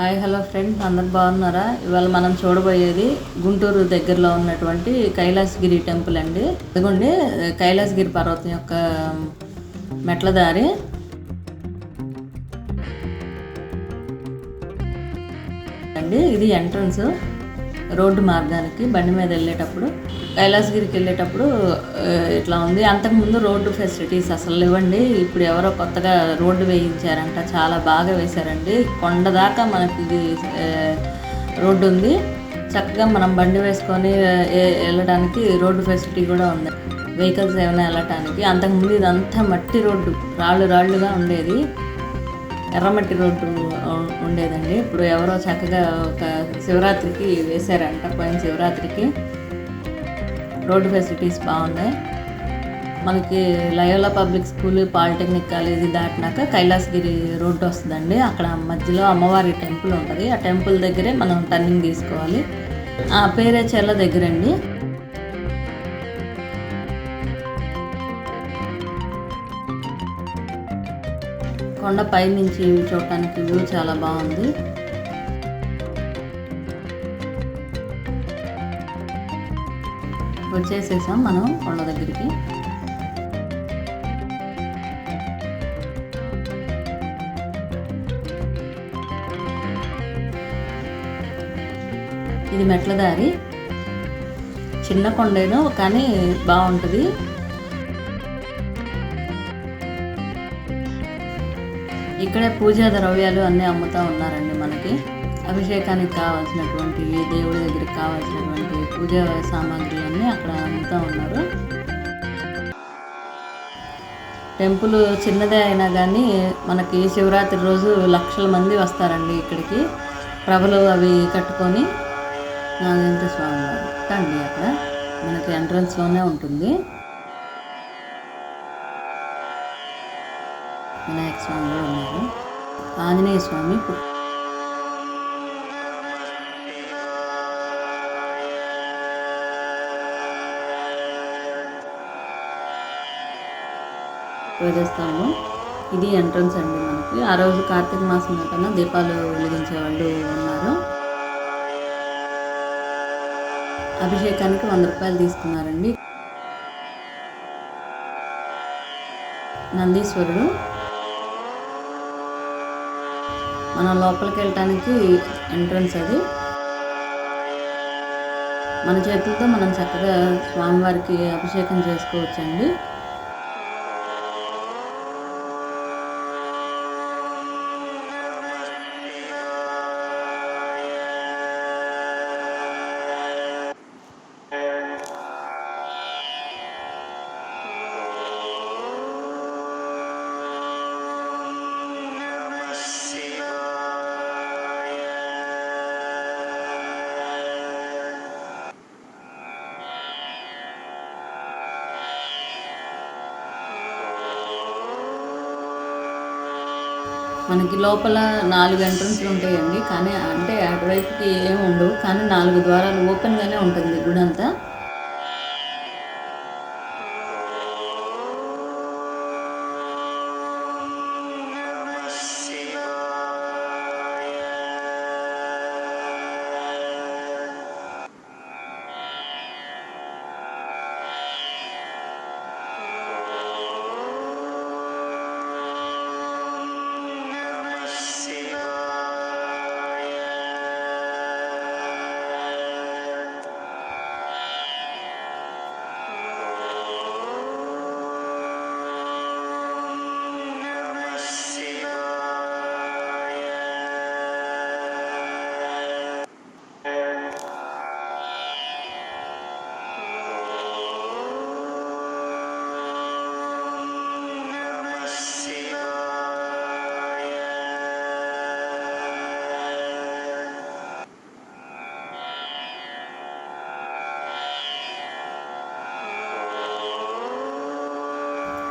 Hi hello friends అందరు బాగున్నారా? ఇవాళ మనం చూడబోయేది గుంటూరు దగ్గరలో ఉన్నటువంటి కైలాసగిరి టెంపుల్ అండి. ఇదిగోండి కైలాసగిరి పర్వతం యొక్క మెట్ల దారి. అండి ఇది ఎంట్రన్స్. రోడ్డు మార్గానికి బండి మీద వెళ్ళేటప్పుడు కైలాసగిరికి వెళ్ళేటప్పుడు ఇట్లా ఉంది. అంతకుముందు రోడ్డు ఫెసిలిటీస్ అసలు లేవండి. ఇప్పుడు ఎవరో కొత్తగా రోడ్డు వేయించారంట చాలా బాగా వేశారండి. కొండ దాకా మనకి ఇది రోడ్డు ఉంది. చక్కగా మనం బండి వేసుకొని వెళ్ళడానికి రోడ్డు ఫెసిలిటీ కూడా ఉంది. వెహికల్స్ ఏమైనా వెళ్ళటానికి. అంతకుముందు ఇదంతా మట్టి రోడ్డు రాళ్ళు రాళ్ళుగా ఉండేది. ఎర్రమట్టి రోడ్డు ఉండేదండి. ఇప్పుడు ఎవరో చక్కగా ఒక శివరాత్రికి వేశారంట. పోయిన శివరాత్రికి రోడ్డు ఫెసిలిటీస్ బాగున్నాయి. మనకి Loyola public school polytechnic college దాటినాక Kailasagiri road వస్తుందండి. అక్కడ మధ్యలో అమ్మవారి టెంపుల్ ఉంటుంది. ఆ టెంపుల్ దగ్గరే మనం టర్నింగ్ తీసుకోవాలి. ఆ పేరే చెల్ల దగ్గరండి. కొండ పై నుంచి చూడటానికి వ్యూ చాలా బాగుంది. వచ్చేసేసాం మనం కొండ దగ్గరికి. ఇది మెట్ల దారి. చిన్న కొండేను కానీ బాగుంటుంది. ఇక్కడే పూజా ద్రవ్యాలు అన్నీ అమ్ముతూ ఉన్నారండి మనకి. అభిషేకానికి కావాల్సినటువంటి దేవుడి దగ్గరికి కావాల్సినటువంటి పూజా సామాగ్రి అన్నీ అక్కడ అమ్ముతూ ఉన్నారు. టెంపుల్ చిన్నదే అయినా కానీ మనకి శివరాత్రి రోజు లక్షల మంది వస్తారండి ఇక్కడికి. ప్రభలు అవి కట్టుకొని నాగేంద్ర స్వామి వారు. అండి అక్కడ. మనకి ఎంట్రన్స్లోనే ఉంటుంది. వినాయక స్వామి ఉన్నారు. ఆంజనేయ స్వామి పు- ధ్వజస్తంభం ఇది ఎంట్రన్స్ అండి మనకి. ఆ రోజు కార్తీక మాసం కన్నా దీపాలు వెలిగించే వాళ్ళు ఉన్నారు. అభిషేకానికి వంద రూపాయలు తీసుకున్నారండి. నందీశ్వరుడు మనం లోపలికి వెళ్ళటానికి ఎంట్రన్స్ అది. మన చేతులతో మనం చక్కగా స్వామివారికి అభిషేకం చేసుకోవచ్చండి. మనకి లోపల నాలుగు ఎంట్రన్స్లు ఉంటాయండి కానీ అంటే అటువైపుకి ఏమి ఉండవు కానీ నాలుగు ద్వారాలు ఓపెన్గానే ఉంటుంది గుడి అంతా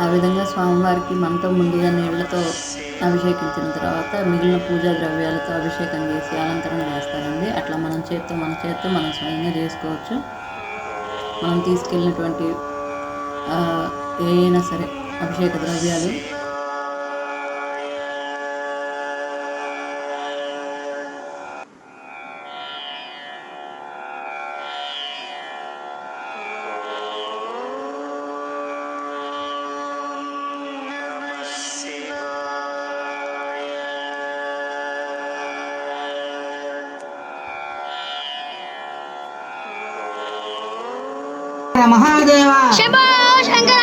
ఆ విధంగా స్వామివారికి మనతో ముందుగా నీళ్ళతో అభిషేకించిన తర్వాత మిగిలిన పూజా ద్రవ్యాలతో అభిషేకం చేసి అలంకరణ చేస్తారండి. అట్లా మనం చేత్తో మన చేత్తో మనం స్వయంగా చేసుకోవచ్చు. మనం తీసుకెళ్ళినటువంటి ఏవైనా ఏ అయినా సరే అభిషేక ద్రవ్యాలు మహాదేవ శంభో శంకర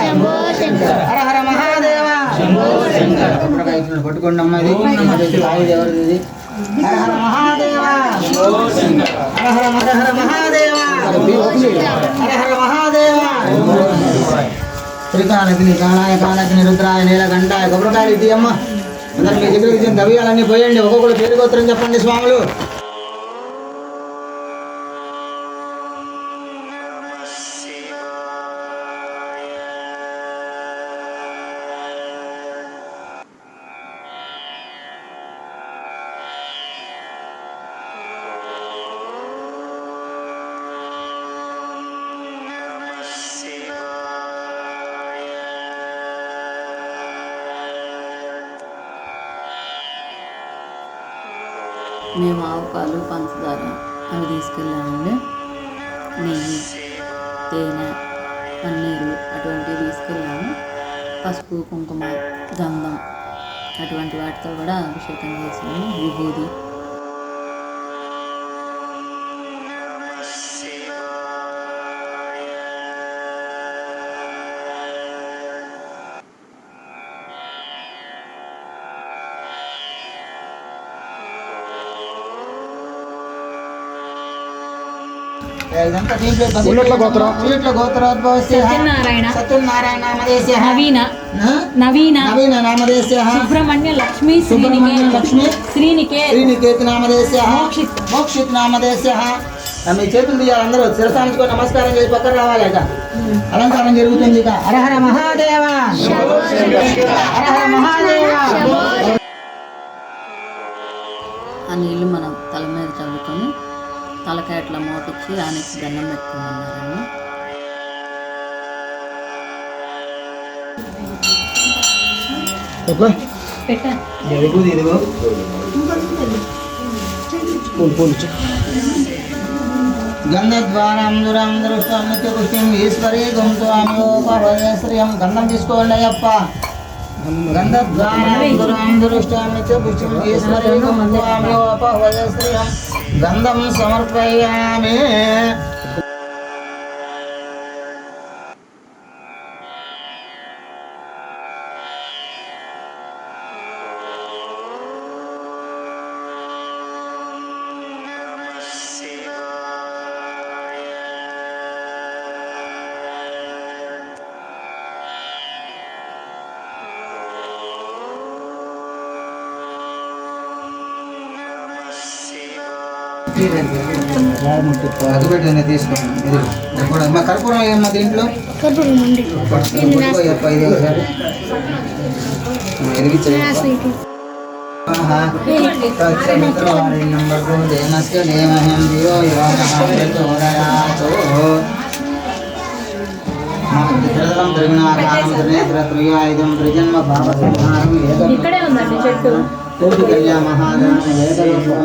శంభో శంకర హర హర మహాదేవ. పట్టుకోండి అమ్మా ఇది ఎవరిది ఇది? హర హర మహాదేవ. హర హర హర హర మహాదేవ హర హర మహాదేవ. త్రికాలగ్ని కాణాయ కాలగ్ని రుద్రాయ నీలకంఠాయ కొబ్బరికాయలు ఇది అమ్మ అందరు మీ దగ్గర దవ్యాలన్నీ పోయండి. ఒక్కొక్కరు పేరు గోత్రం చెప్పండి స్వాములు. మేము ఆవు పాలు పంచదార అవి తీసుకెళ్ళామండి. నెయ్యి తేనె పన్నీరు అటువంటివి తీసుకెళ్ళాము. పసుపు కుంకుమ గంధం అటువంటి వాటితో కూడా అభిషేకం చేసాము విభూది ఉల్లట్ల గోత్రం. ఉల్లట్ల గోత్రోద్భవస్య సత్యనారాయణ. సత్యనారాయణ నామదేశ. నవీన. ఆ? నవీన. నవీన నామదేశ. సుబ్రహ్మణ్య లక్ష్మీ సుబ్రహ్మణ్య శ్రీనికేత్. లక్ష్మి. శ్రీనికేత్. శ్రీనికేత్ నామదేశ. మోక్షిత్. మోక్షిత్ నామదేశ. మీ చేతులు తీయాలి అందరూ. శిరసానికి నమస్కారం చేసి పక్కన రావాలి ఇక. అలంకారం జరుగుతుంది ఇక. హరహర మహాదేవ. హరహర మహాదేవ. ఆ మనం తలకాయ అట్లా మోటిచ్చి ఆనెక్కి దండం ఇచ్చు. గంధద్వారం దురం దృష్టం నిత్య పుష్టిం ఈశ్వరీ గొంతుమోపవయ శ్రియం గంధం తీసుకోండి అయ్యప్ప. గంధం సమర్పయామి. త్రియాయుధం త్రిజన్మ భావ సంహారం ఏకం. ఇక్కడే ఉందండి చెట్టు. కోటి కళ్యా మహాదాన ఏకరూపం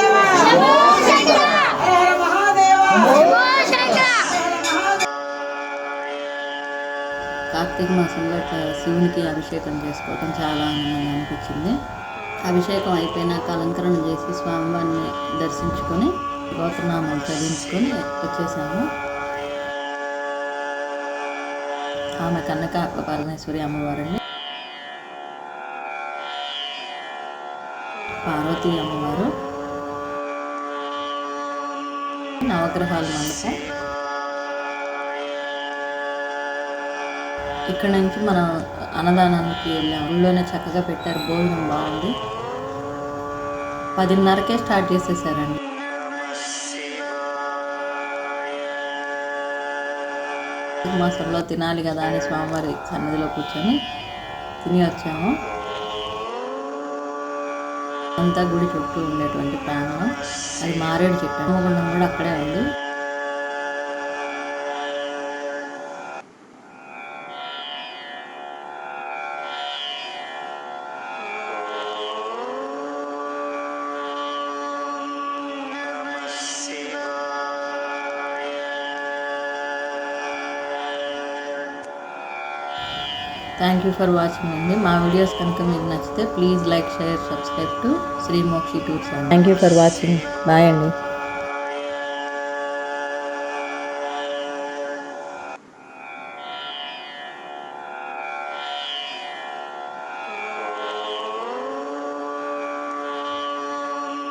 శివునికి అభిషేకం చేసుకోవటం చాలా ఆనందంగా అనిపించింది. అభిషేకం అయిపోయినాక అలంకరణ చేసి స్వామివారిని దర్శించుకొని గోత్రనామాలు చదివించుకొని వచ్చేసాము. ఆమె కనక పరమేశ్వరి అమ్మవారిని పార్వతీ అమ్మవారు. నవగ్రహాల మండపం ఇక్కడ నుంచి మనం అన్నదానానికి వెళ్ళాం ఊళ్ళోనే చక్కగా పెట్టారు. భోజనం బాగుంది. పదిన్నరకే స్టార్ట్ చేసేసారండి. మాసంలో తినాలి కదా అని స్వామివారి సన్నిధిలో కూర్చొని తిని వచ్చాము. అంతా గుడి చుట్టూ ఉండేటువంటి ప్రాంగణం. అది మారేడు చెట్టు. హోమగుండం కూడా అక్కడే ఉంది. థ్యాంక్ యూ ఫర్ వాచింగ్ అండి. మా వీడియోస్ కనుక మీకు నచ్చితే please like share subscribe to Sri Mokshi tours thank you for watching bye అండి.